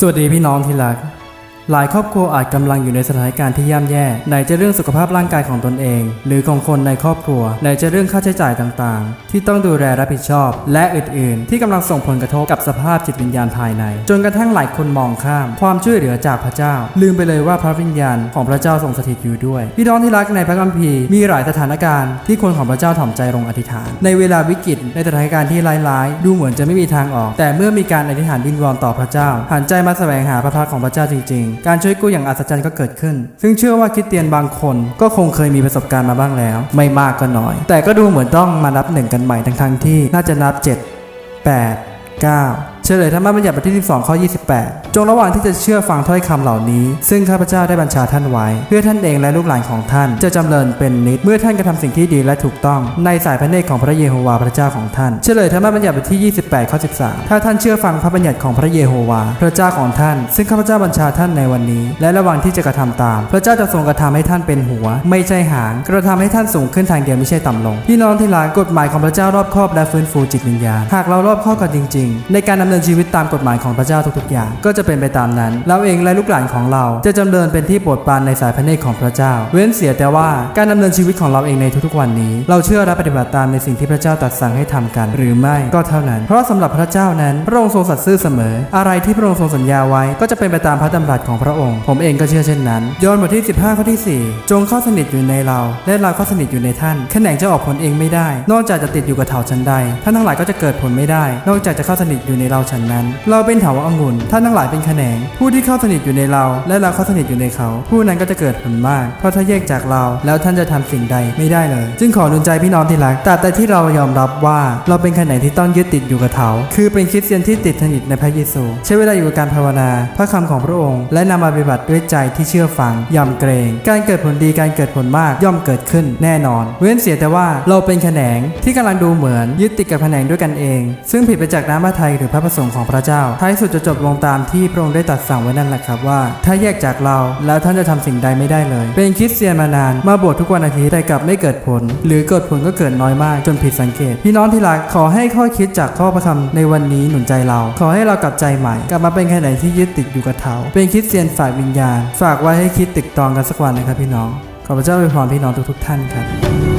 สวัสดีพี่น้องที่รัก หลายครอบครัวอาจกำลังอยู่ในสถานการณ์ที่ย่ำแย่ไหนจะเรื่องสุขภาพร่างกายของตนเอง หรือของคนในครอบครัวไหนจะเรื่องค่าใช้จ่ายต่างๆ ที่ต้องดูแลรับผิดชอบ และอื่นๆ ที่กำลังส่งผลกระทบกับสภาพจิตวิญญาณภายใน จนกระทั่งหลายคนมองข้าม ความช่วยเหลือจากพระเจ้า ลืมไปเลยว่าพระวิญญาณของพระเจ้าทรงสถิตอยู่ด้วยพี่น้องที่รักในพระคัมภีร์มีหลายสถานการณ์ที่คนของพระเจ้าถ่อมใจลงอธิษฐาน ในเวลาวิกฤตในสถานการณ์ที่ร้ายๆ ดูเหมือนจะไม่มีทางออก แต่เมื่อมีการอธิษฐานวิงวอนต่อพระเจ้าหันใจมาแสวงหาพระพักของพระเจ้าจริงๆการช่วยกู้อย่างอัศจรรย์ก็เกิดขึ้น ซึ่งเชื่อว่าคิดเตียนบางคนก็คงเคยมีประสบการณ์มาบ้างแล้ว ไม่มากก็น้อย แต่ก็ดูเหมือนต้องมานับหนึ่งกันใหม่ทั้งๆที่น่าจะนับ 7 8 9 เฉลยธรรมบัญญัติบทที่ 12 ข้อ 28 จงระหว่างที่จะเชื่อฟังถ้อยคำเหล่านี้ ซึ่งข้าพเจ้าได้บัญชาท่านไว้ เพื่อท่านเองและลูกหลานของท่าน จะจำเริญเป็นนิด เมื่อท่านกระทำสิ่งที่ดีและถูกต้อง ในสายพระเนตรของพระเยโฮวาห์พระเจ้าของท่าน เฉลยธรรมบัญญัติบทที่ 28 ข้อ 13 ถ้าท่านเชื่อฟังพระบัญญัติของพระเยโฮวาห์พระเจ้าของท่าน ซึ่งข้าพเจ้าบัญชาท่านในวันนี้ และระหว่างที่จะกระทำตาม พระเจ้าจะทรงกระทำให้ท่านเป็นหัว ไม่ใช่หาง กระทำให้ท่านสูงขึ้นทางเดียวไม่ใช่ต่ำลง พี่น้องที่รักกฎหมายของพระเจ้ารอบคอบและฟื้นฟูจิตวิญญาณ หากเรารอบคอบกันจริง ๆ ในการดำเนินินชีวิตตามกฎหมายของพระเจ้าทุกๆอย่าง ก็จะเป็นไปตามนั้น เราเองและลูกหลานของเราจะจำเริญเป็นที่โปรดปรานในสายพระเนตรของพระเจ้า เว้นเสียแต่ว่าการดำเนินชีวิตของเราเองในทุกๆวันนี้ เราเชื่อและปฏิบัติตามในสิ่งที่พระเจ้าตรัสสั่งให้ทำกัน หรือไม่ก็เท่านั้น เพราะสำหรับพระเจ้านั้นพระองค์ทรงสัตย์ซื่อเสมอ อะไรที่พระองค์ทรงสัญญาไว้ก็จะเป็นไปตามพระดำรัสของพระองค์ ผมเองก็เชื่อเช่นนั้นยอห์นบทที่ 15 ข้อที่ 4 จงเข้าสนิทอยู่ในเรา และเราเข้าสนิทอยู่ในท่านแขนงจะออกผลเองไม่ได้ นอกจากจะติดอยู่กับเถาชั้นใดท่านทั้งหลายก็จะเกิดผลไม่ได้ นอกจากจะเข้าสนิทอยู่ในเราฉันนั้น เราเป็นเถาวองุ่นท่านทั้งหลายเป็นแขนง ผู้ที่เข้าสนิทอยู่ในเรา และเราเข้าสนิทอยู่ในเขา ผู้นั้นก็จะเกิดผลมาก เพราะถ้าแยกจากเรา แล้วท่านจะทำสิ่งใดไม่ได้เลย จึงขอหนุนใจพี่น้องที่รักแต่แต่ที่เรายอมรับว่าเราเป็นแขนงที่ต้องยึดติดอยู่กับเถาคือเป็นคริสเตียนที่ติดสนิทในพระเยซู ใช้เวลาอยู่กับการภาวนา พระคำของพระองค์ และนำมาปฏิบัติด้วยใจที่เชื่อฟังยำเกรง การเกิดผลดีการเกิดผลมากย่อมเกิดขึ้นแน่นอน เว้นเสียแต่ว่าเราเป็นแขนงที่กำลังดูเหมือนยึดติดกับแขนงด้วยกันเอง ซึ่งผิดไปจากน้ำพระทัยหรือพระประสงค์ของพระเจ้า ท้ายสุดจะจบลงตามที่พระองค์ได้ตรัสสั่งไว้นั่นแหละครับว่า ถ้าแยกจากเราแล้วท่านจะทำสิ่งใดไม่ได้เลย เป็นคริสเตียนมานานมาบวชทุกวันอาทิตย์แต่กลับไม่เกิดผล หรือเกิดผลก็เกิดน้อยมากจนผิดสังเกต พี่น้องที่รักขอให้ข้อคิดจากข้อประคำในวันนี้หนุนใจเรา ขอให้เรากลับใจใหม่ กลับมาเป็นแค่ไหนที่ยึดติดอยู่กับเถาเป็นคริสเตียนฝ่ายวิญญาณ ฝากไว้ให้คิดตึกตองกันสักวันนะครับพี่น้องขอพระเจ้าอวยพรพี่น้องทุกๆท่านครับ